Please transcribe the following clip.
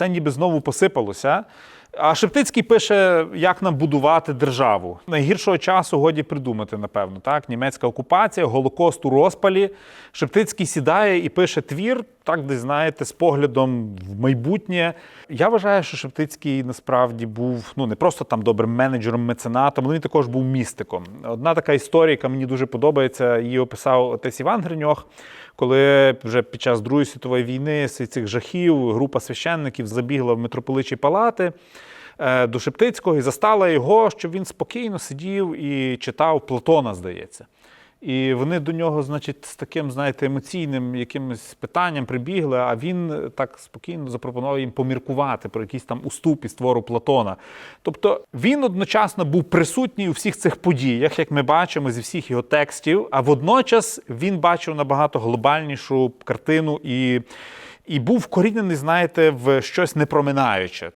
все ніби знову посипалося. А Шептицький пише, як нам будувати державу. Найгіршого часу годі придумати, напевно. Так? Німецька окупація, Голокост у розпалі. Шептицький сідає і пише твір, так десь знаєте, з поглядом в майбутнє. Я вважаю, що Шептицький насправді був ну не просто там добрим менеджером, меценатом, але він також був містиком. Одна така історія, яка мені дуже подобається, її описав отець Іван Гриньох, коли вже під час Другої світової війни з цих жахів група священників забігла в митрополичі палати до Шептицького і застала його, щоб він спокійно сидів і читав Платона, здається. І вони до нього, значить, з таким, знаєте, емоційним якимось питанням прибігли, а він е, так спокійно запропонував їм поміркувати про якісь там уступи з твору Платона. Тобто він одночасно був присутній у всіх цих подіях, як ми бачимо зі всіх його текстів, а водночас він бачив набагато глобальнішу картину і, і був вкорінений, знаєте, в щось непроминаюче.